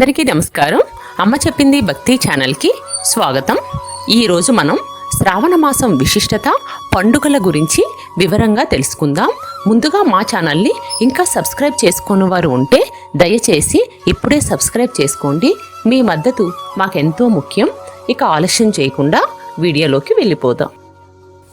అందరికీ నమస్కారం. అమ్మ చెప్పింది భక్తి ఛానల్కి స్వాగతం. ఈరోజు మనం శ్రావణ మాసం విశిష్టత పండుగల గురించి వివరంగా తెలుసుకుందాం. ముందుగా మా ఛానల్ని ఇంకా సబ్స్క్రైబ్ చేసుకుని వారు ఉంటే దయచేసి ఇప్పుడే సబ్స్క్రైబ్ చేసుకోండి. మీ మద్దతు మాకెంతో ముఖ్యం. ఇక ఆలస్యం చేయకుండా వీడియోలోకి వెళ్ళిపోదాం.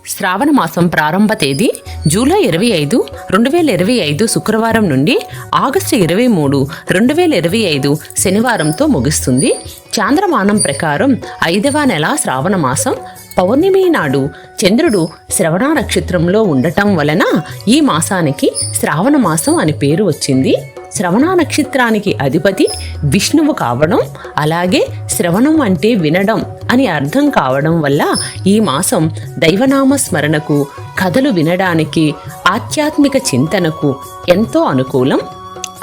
శ్రావణ మాసం ప్రారంభ తేదీ జూలై ఇరవై ఐదు రెండు వేల ఇరవై ఐదు శుక్రవారం నుండి ఆగస్టు ఇరవై మూడు రెండు వేల ఇరవై ఐదు శనివారంతో ముగుస్తుంది. చాంద్రమానం ప్రకారం ఐదవ నెల శ్రావణ మాసం. పౌర్ణమి నాడు చంద్రుడు శ్రవణ నక్షత్రంలో ఉండటం వలన ఈ మాసానికి శ్రావణ మాసం అని పేరు వచ్చింది. శ్రవణ నక్షత్రానికి అధిపతి విష్ణువు కావడం అలాగే శ్రవణం అంటే వినడం అని అర్థం కావడం వల్ల ఈ మాసం దైవనామ స్మరణకు కథలు వినడానికి ఆధ్యాత్మిక చింతనకు ఎంతో అనుకూలం.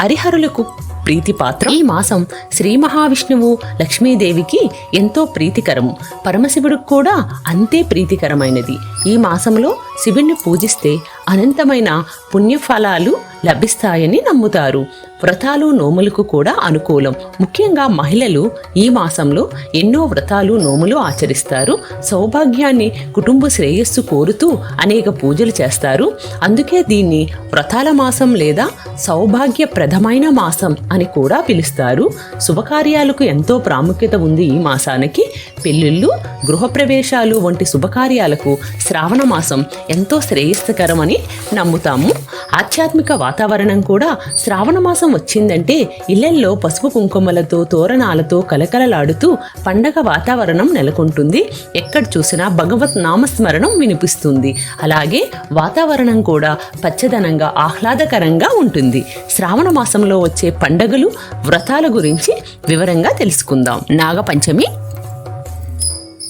హరిహరులకు ప్రీతిపాత్ర. ఈ మాసం శ్రీ మహావిష్ణువు లక్ష్మీదేవికి ఎంతో ప్రీతికరం. పరమశివుడికి కూడా అంతే ప్రీతికరమైనది. ఈ మాసంలో శివుణ్ణి పూజిస్తే అనంతమైన పుణ్యఫలాలు లభిస్తాయని నమ్ముతారు. వ్రతాలు నోములకు కూడా అనుకూలం. ముఖ్యంగా మహిళలు ఈ మాసంలో ఎన్నో వ్రతాలు నోములు ఆచరిస్తారు. సౌభాగ్యాన్ని కుటుంబ శ్రేయస్సు కోరుతూ అనేక పూజలు చేస్తారు. అందుకే దీన్ని వ్రతాల మాసం లేదా సౌభాగ్యప్రదమైన మాసం అని కూడా పిలుస్తారు. శుభకార్యాలకు ఎంతో ప్రాముఖ్యత ఉంది ఈ మాసానికి. పెళ్ళిళ్ళు గృహప్రవేశాలు వంటి శుభకార్యాలకు శ్రావణ మాసం ఎంతో శ్రేయస్కరమని నమ్ముతాము. ఆధ్యాత్మిక వాతావరణం కూడా శ్రావణమాసం వచ్చిందంటే ఇళ్ళల్లో పసుపు కుంకుమలతో తోరణాలతో కలకలలాడుతూ పండగ వాతావరణం నెలకొంటుంది. ఎక్కడ చూసినా భగవత్ నామస్మరణం వినిపిస్తుంది. అలాగే వాతావరణం కూడా పచ్చదనంగా ఆహ్లాదకరంగా ఉంటుంది. శ్రావణ మాసంలో వచ్చే పండగలు వ్రతాల గురించి వివరంగా తెలుసుకుందాం. నాగపంచమి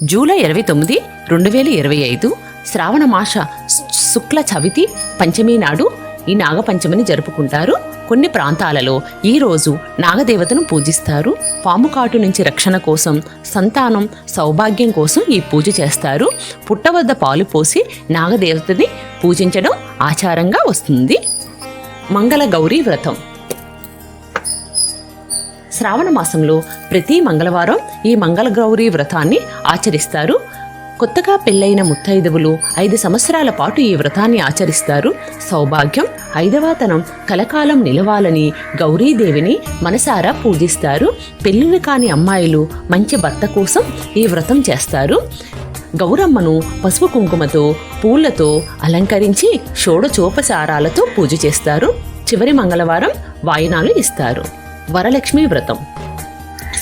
జూలై ఇరవై తొమ్మిది రెండు వేల ఇరవై ఐదు శ్రావణ మాస శుక్ల చవితి పంచమి నాడు ఈ నాగపంచమిని జరుపుకుంటారు. కొన్ని ప్రాంతాలలో ఈ రోజు నాగదేవతను పూజిస్తారు. పాము కాటు నుంచి రక్షణ కోసం సంతానం సౌభాగ్యం కోసం ఈ పూజ చేస్తారు. పుట్ట వద్ద పాలు పోసి నాగదేవతని పూజించడం ఆచారంగా వస్తుంది. మంగళ గౌరీ వ్రతం. శ్రావణ మాసంలో ప్రతి మంగళవారం ఈ మంగళ గౌరీ వ్రతాన్ని ఆచరిస్తారు. కొత్తగా పెళ్ళైన ముత్తైదువులు ఐదు సంవత్సరాల పాటు ఈ వ్రతాన్ని ఆచరిస్తారు. సౌభాగ్యం ఐదవాతనం కలకాలం నిలవాలని గౌరీదేవిని మనసారా పూజిస్తారు. పెళ్ళిళ్ళు కాని అమ్మాయిలు మంచి భర్త కోసం ఈ వ్రతం చేస్తారు. గౌరమ్మను పసుపు కుంకుమతో పూలతో అలంకరించి షోడచోపచారాలతో పూజ చేస్తారు. చివరి మంగళవారం వాయినాలు ఇస్తారు. వరలక్ష్మి వ్రతం.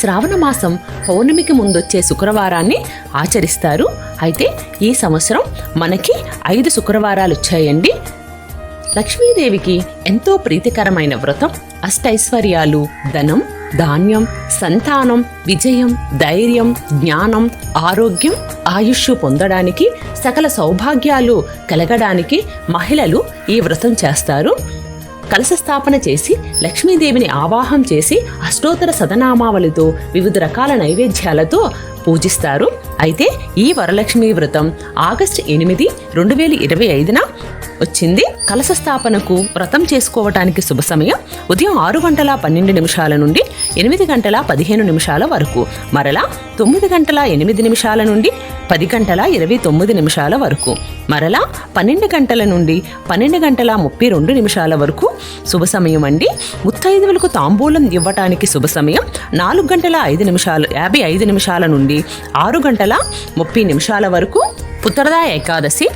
శ్రావణ మాసం పౌర్ణమికి ముందొచ్చే శుక్రవారాన్ని ఆచరిస్తారు. అయితే ఈ సంవత్సరం మనకి ఐదు శుక్రవారాలు వచ్చాయండి లక్ష్మీదేవికి ఎంతో ప్రీతికరమైన వ్రతం అష్టైశ్వర్యాలు ధనం ధాన్యం సంతానం విజయం ధైర్యం జ్ఞానం ఆరోగ్యం ఆయుష్ పొందడానికి సకల సౌభాగ్యాలు కలగడానికి మహిళలు ఈ వ్రతం చేస్తారు. కలశ స్థాపన చేసి లక్ష్మీదేవిని ఆవాహం చేసి అష్టోత్తర సదనామావళితో వివిధ రకాల నైవేద్యాలతో పూజిస్తారు. అయితే ఈ వరలక్ష్మి వ్రతం ఆగస్టు ఎనిమిది రెండు వేల ఇరవై ఐదున వచ్చింది. కలశ స్థాపనకు వ్రతం చేసుకోవటానికి శుభ సమయం. ఉదయం ఆరు గంటల పన్నెండు నిమిషాల నుండి ఎనిమిది గంటల పదిహేను నిమిషాల వరకు. మరలా తొమ్మిది గంటల ఎనిమిది నిమిషాల నుండి పది గంటల ఇరవై తొమ్మిది నిమిషాల వరకు. మరలా పన్నెండు గంటల నుండి పన్నెండు గంటల ముప్పై రెండు నిమిషాల వరకు శుభ సమయం అండి. ముత్తైదువులకు తాంబూలం ఇవ్వటానికి శుభ సమయం. నాలుగు గంటల ఐదు నిమిషాలు యాభై ఐదు నిమిషాల నుండి ఆరు గంటల ముప్పై నిమిషాల వరకు పుత్రదా ఏకాదశి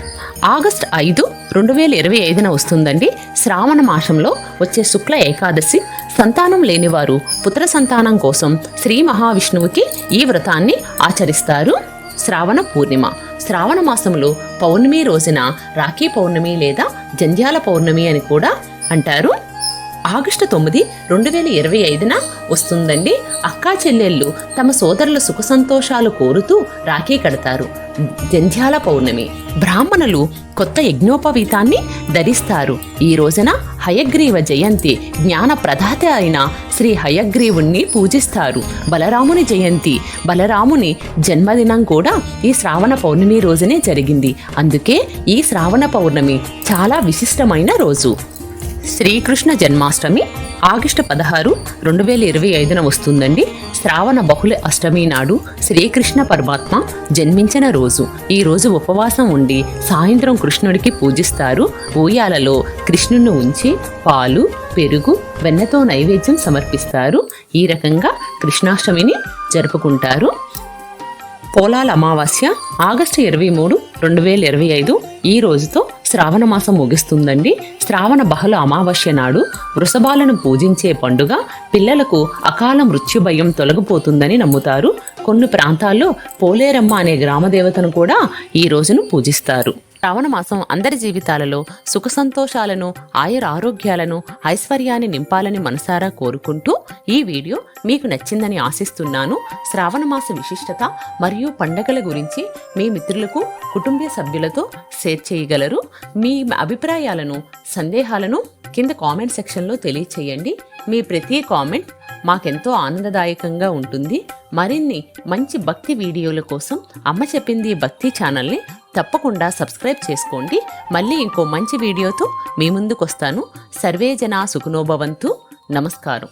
ఆగస్ట్ ఐదు రెండు వేల ఇరవై ఐదున వస్తుందండి. శ్రావణ మాసంలో వచ్చే శుక్ల ఏకాదశి సంతానం లేనివారు పుత్ర సంతానం కోసం శ్రీ మహావిష్ణువుకి ఈ వ్రతాన్ని ఆచరిస్తారు. శ్రావణ పూర్ణిమ. శ్రావణ మాసంలో పౌర్ణమి రోజున రాఖీ పౌర్ణమి లేదా జంధ్యాల పౌర్ణమి అని కూడా అంటారు. ఆగస్టు తొమ్మిది రెండు వేల ఇరవై ఐదున వస్తుందండి. అక్కా చెల్లెళ్ళు తమ సోదరుల సుఖ సంతోషాలు కోరుతూ రాఖీ కడతారు. జంధ్యాల పౌర్ణమి. బ్రాహ్మణులు కొత్త యజ్ఞోపవీతాన్ని ధరిస్తారు. ఈ రోజున హయగ్రీవ జయంతి జ్ఞాన ప్రదాత అయిన శ్రీ హయగ్రీవుణ్ణి పూజిస్తారు. బలరాముని జయంతి. బలరాముని జన్మదినం కూడా ఈ శ్రావణ పౌర్ణమి రోజునే జరిగింది. అందుకే ఈ శ్రావణ పౌర్ణమి చాలా విశిష్టమైన రోజు. శ్రీకృష్ణ జన్మాష్టమి ఆగస్టు పదహారు రెండు వేల ఇరవై ఐదున వస్తుందండి. శ్రావణ బహుళ అష్టమి నాడు శ్రీకృష్ణ పరమాత్మ జన్మించిన రోజు. ఈ రోజు ఉపవాసం ఉండి సాయంత్రం కృష్ణుడికి పూజిస్తారు. ఊయాలలో కృష్ణుని ఉంచి పాలు పెరుగు వెన్నతో నైవేద్యం సమర్పిస్తారు. ఈ రకంగా కృష్ణాష్టమిని జరుపుకుంటారు. పోలాల అమావాస్య ఆగస్టు ఇరవై మూడు రెండు వేల ఇరవై ఐదు ఈ రోజుతో శ్రావణ మాసం ముగిస్తుందండి. శ్రావణ బహుళ అమావాస్య నాడు వృషభాలను పూజించే పండుగ పిల్లలకు అకాల మృత్యు భయం తొలగిపోతుందని నమ్ముతారు. కొన్ని ప్రాంతాల్లో పోలేరమ్మ అనే గ్రామదేవతను కూడా ఈ రోజును పూజిస్తారు. శ్రావణ మాసం అందరి జీవితాలలో సుఖ సంతోషాలను ఆయుర ఆరోగ్యాలను ఐశ్వర్యాన్ని నింపాలని మనసారా కోరుకుంటూ ఈ వీడియో మీకు నచ్చిందని ఆశిస్తున్నాను. శ్రావణ మాస విశిష్టత మరియు పండగల గురించి మీ మిత్రులకు కుటుంబ సభ్యులతో షేర్ చేయగలరు. మీ అభిప్రాయాలను సందేహాలను కింద కామెంట్ సెక్షన్లో తెలియచేయండి. మీ ప్రతి కామెంట్ మాకెంతో ఆనందదాయకంగా ఉంటుంది. మరిన్ని మంచి భక్తి వీడియోల కోసం అమ్మ చెప్పింది భక్తి ఛానల్ని తప్పకుండా సబ్స్క్రైబ్ చేసుకోండి. మళ్ళీ ఇంకో మంచి వీడియోతో మీ ముందుకు వస్తాను సర్వే జనా సుఖనోభవంతు నమస్కారం.